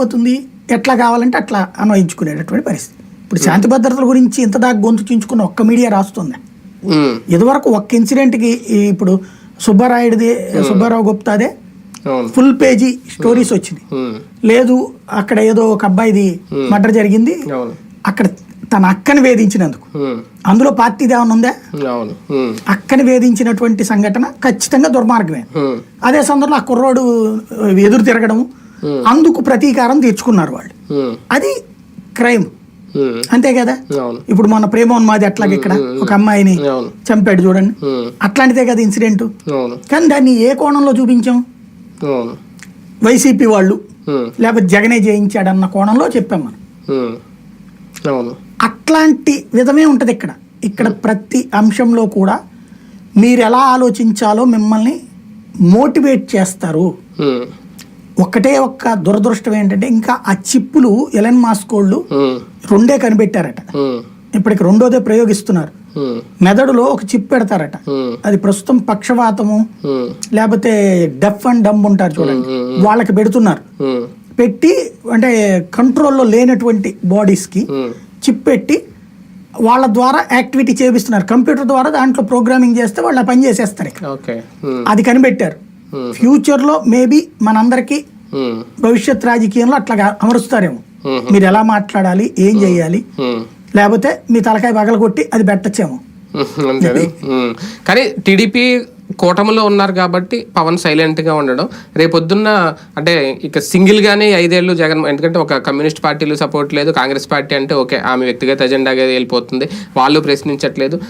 ఏమైపోతుంది ఎట్లా కావాలంటే అట్లా అన్వయించుకునేటటువంటి పరిస్థితి. ఇప్పుడు శాంతి భద్రతల గురించి ఇంత దాకా గొంతు చించుకున్న ఒక్క మీడియా రాస్తుంది? ఉమ్, ఇదివరకు ఒక్క ఇన్సిడెంట్కి ఇప్పుడు సుబ్బారాయుడిది సుబ్బారావు గుప్తాదే ఫుల్ పేజీ స్టోరీస్ వచ్చింది లేదు అక్కడ ఏదో ఒక అబ్బాయిది మర్డర్ జరిగింది. అక్కడ తన అక్కని వేధించినందుకు. అందులో పార్టీది ఏమైనా ఉందా? అక్కని వేధించినటువంటి సంఘటన ఖచ్చితంగా దుర్మార్గమే. అదే సందర్భంలో ఆ కుర్రోడు ఎదురు తిరగడం అందుకు ప్రతీకారం తీర్చుకున్నారు వాళ్ళు. ఉమ్, అది క్రైమ్. ఉమ్, అంతే కదా? ఇప్పుడు మన ప్రేమోన్మాది అట్లాగే ఇక్కడ ఒక అమ్మాయిని చంపాడు చూడండి. అట్లాంటిదే కదా ఇన్సిడెంట్? కానీ దాన్ని ఏ కోణంలో చూపించాం? వైసీపీ వాళ్ళు లేకపోతే జగనే జయించాడన్న కోణంలో చెప్పాం మనం. అట్లాంటి విధమే ఉంటుంది ఇక్కడ. ఇక్కడ ప్రతి అంశంలో కూడా మీరు ఎలా ఆలోచించాలో మిమ్మల్ని మోటివేట్ చేస్తారు. ఒక్కటే ఒక్క దురదృష్టం ఏంటంటే ఇంకా ఆ చిప్పులు ఎలన్ మాస్కోళ్ళు రెండే కనిపెట్టారట. ఇప్పటికి రెండోదే ప్రయోగిస్తున్నారు. మెదడులో ఒక చిప్ పెడతారట. అది ప్రస్తుతం పక్షవాతము లేకపోతే డెఫ్ అండ్ డమ్ ఉంటారు చూడండి. వాళ్ళకి పెడుతున్నారు. పెట్టి అంటే కంట్రోల్లో లేనటువంటి బాడీస్కి ఉమ్, చిప్ పెట్టి వాళ్ళ ద్వారా యాక్టివిటీ చేపిస్తున్నారు. కంప్యూటర్ ద్వారా దాంట్లో ప్రోగ్రామింగ్ చేస్తే వాళ్ళు పని చేసేస్తారు అది కనిపెట్టారు. ఫ్యూచర్లో మేబీ మనందరికీ ఉమ్, భవిష్యత్ రాజకీయంలో అట్లా అమరుస్తారేమో. Hmm. మీరు ఎలా మాట్లాడాలి ఏం చేయాలి. లేకపోతే మీ తలకాయ పగలగొట్టి అది పెట్టచ్చేమో. కానీ టీడీపీ కూటమిలో ఉన్నారు కాబట్టి పవన్ సైలెంట్గా ఉండడం రేపొద్దున్న అంటే ఇక సింగిల్ గానే ఐదేళ్ళు జగన్ ఎందుకంటే ఒక కమ్యూనిస్ట్ పార్టీలు సపోర్ట్ లేదు కాంగ్రెస్ పార్టీ అంటే ఓకే ఆమె వ్యక్తిగత ఎజెండాగా వెళ్ళిపోతుంది వాళ్ళు ప్రశ్నించట్లేదు.